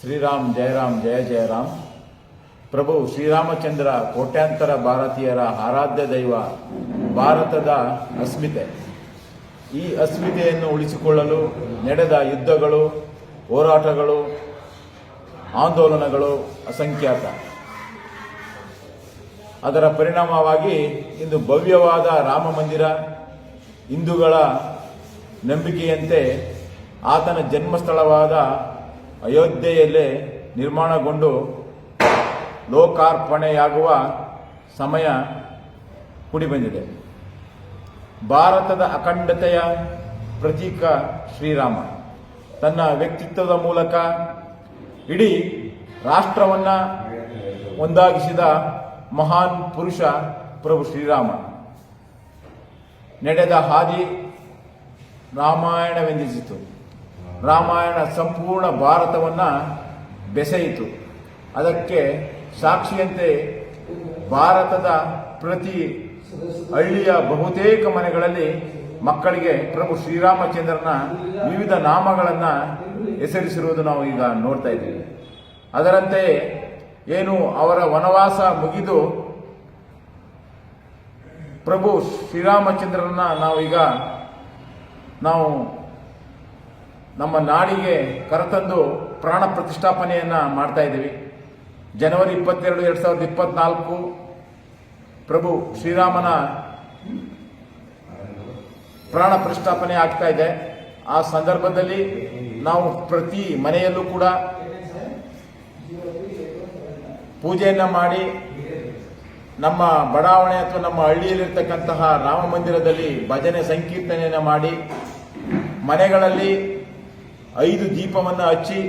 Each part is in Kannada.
ಶ್ರೀರಾಮ್, ಜಯರಾಮ್, ಜಯ ಜಯರಾಮ್. ಪ್ರಭು ಶ್ರೀರಾಮಚಂದ್ರ ಕೋಟ್ಯಾಂತರ ಭಾರತೀಯರ ಆರಾಧ್ಯ ದೈವ ಭಾರತದ ಅಸ್ಮಿತೆ. ಈ ಅಸ್ಮಿತೆಯನ್ನು ಉಳಿಸಿಕೊಳ್ಳಲು ನಡೆದ ಯುದ್ಧಗಳು, ಹೋರಾಟಗಳು, ಆಂದೋಲನಗಳು ಅಸಂಖ್ಯಾತ. ಅದರ ಪರಿಣಾಮವಾಗಿ ಇಂದು ಭವ್ಯವಾದ ರಾಮ ಮಂದಿರ, ಹಿಂದೂಗಳ ನಂಬಿಕೆಯಂತೆ ಆತನ ಜನ್ಮಸ್ಥಳವಾದ ಅಯೋಧ್ಯೆಯಲ್ಲೇ ನಿರ್ಮಾಣಗೊಂಡು ಲೋಕಾರ್ಪಣೆಯಾಗುವ ಸಮಯ ಕೂಡಿ ಬಂದಿದೆ ಭಾರತದ ಅಖಂಡತೆಯ ಪ್ರತೀಕ ಶ್ರೀರಾಮ. ತನ್ನ ವ್ಯಕ್ತಿತ್ವದ ಮೂಲಕ ಇಡೀ ರಾಷ್ಟ್ರವನ್ನು ಒಂದಾಗಿಸಿದ ಮಹಾನ್ ಪುರುಷ ಪ್ರಭು ಶ್ರೀರಾಮ. ನಡೆದ ಹಾದಿ ರಾಮಾಯಣವೆಂದಿಸಿತು ರಾಮಾಯಣ ಸಂಪೂರ್ಣ ಭಾರತವನ್ನು ಬೆಸೆಯಿತು. ಅದಕ್ಕೆ ಸಾಕ್ಷಿಯಂತೆ ಭಾರತದ ಪ್ರತಿ ಹಳ್ಳಿಯ ಬಹುತೇಕ ಮನೆಗಳಲ್ಲಿ ಮಕ್ಕಳಿಗೆ ಪ್ರಭು ಶ್ರೀರಾಮಚಂದ್ರನ ವಿವಿಧ ನಾಮಗಳನ್ನು ಹೆಸರಿಸಿರುವುದು ನಾವು ಈಗ ನೋಡ್ತಾ ಇದ್ದೀವಿ. ಅದರಂತೆಯೇ ಏನು ಅವರ ವನವಾಸ ಮುಗಿದು ಪ್ರಭು ಶ್ರೀರಾಮಚಂದ್ರನ ನಾವೀಗ ನಾವು ನಮ್ಮ ನಾಡಿಗೆ ಕರೆತಂದು ಪ್ರಾಣ ಪ್ರತಿಷ್ಠಾಪನೆಯನ್ನು ಮಾಡ್ತಾ ಇದ್ದೀವಿ. ಜನವರಿ ಇಪ್ಪತ್ತೆರಡು, ಎರಡು ಸಾವಿರದ ಇಪ್ಪತ್ನಾಲ್ಕು ಪ್ರಭು ಶ್ರೀರಾಮನ ಪ್ರಾಣ ಪ್ರತಿಷ್ಠಾಪನೆ ಆಗ್ತಾ ಇದೆ. ಆ ಸಂದರ್ಭದಲ್ಲಿ ನಾವು ಪ್ರತಿ ಮನೆಯಲ್ಲೂ ಕೂಡ ಪೂಜೆಯನ್ನು ಮಾಡಿ ನಮ್ಮ ಬಡಾವಣೆ ಅಥವಾ ನಮ್ಮ ಹಳ್ಳಿಯಲ್ಲಿರ್ತಕ್ಕಂತಹ ರಾಮ ಮಂದಿರದಲ್ಲಿ ಭಜನೆ ಸಂಕೀರ್ತನೆಯನ್ನು ಮಾಡಿ ಮನೆಗಳಲ್ಲಿ ಐದು ದೀಪವನ್ನು ಹಚ್ಚಿ,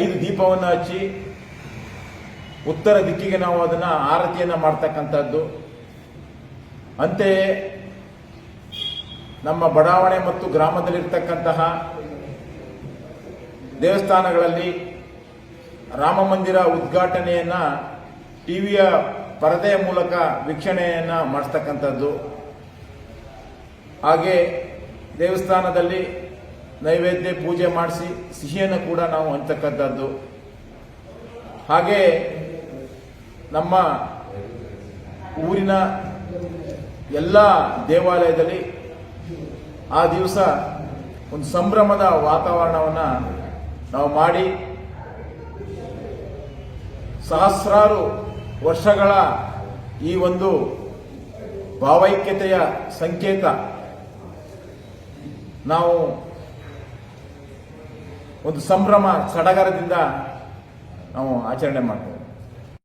ಐದು ದೀಪವನ್ನು ಹಚ್ಚಿ, ಉತ್ತರ ದಿಕ್ಕಿಗೆ ನಾವು ಅದನ್ನು ಆರತಿಯನ್ನು ಮಾಡ್ತಕ್ಕಂಥದ್ದು. ಅಂತೆಯೇ ನಮ್ಮ ಬಡಾವಣೆ ಮತ್ತು ಗ್ರಾಮದಲ್ಲಿರ್ತಕ್ಕಂತಹ ದೇವಸ್ಥಾನಗಳಲ್ಲಿ ರಾಮ ಮಂದಿರ ಉದ್ಘಾಟನೆಯನ್ನ ಟಿವಿಯ ಪರದೆಯ ಮೂಲಕ ವೀಕ್ಷಣೆಯನ್ನು ಮಾಡಿಸ್ತಕ್ಕಂಥದ್ದು ಹಾಗೆ ದೇವಸ್ಥಾನದಲ್ಲಿ ನೈವೇದ್ಯ ಪೂಜೆ ಮಾಡಿಸಿ ಸಿಹಿಯನ್ನು ಕೂಡ ನಾವು ಅಂತಕ್ಕಂಥದ್ದು ಹಾಗೆ ನಮ್ಮ ಊರಿನ ಎಲ್ಲ ದೇವಾಲಯದಲ್ಲಿ ಆ ದಿವಸ ಒಂದು ಸಂಭ್ರಮದ ವಾತಾವರಣವನ್ನು ನಾವು ಮಾಡಿ ಸಹಸ್ರಾರು ವರ್ಷಗಳ ಈ ಒಂದು ಭಾವೈಕ್ಯತೆಯ ಸಂಕೇತ ನಾವು ಒಂದು ಸಂಭ್ರಮ ಸಡಗರದಿಂದ ನಾವು ಆಚರಣೆ ಮಾಡ್ತೇವೆ.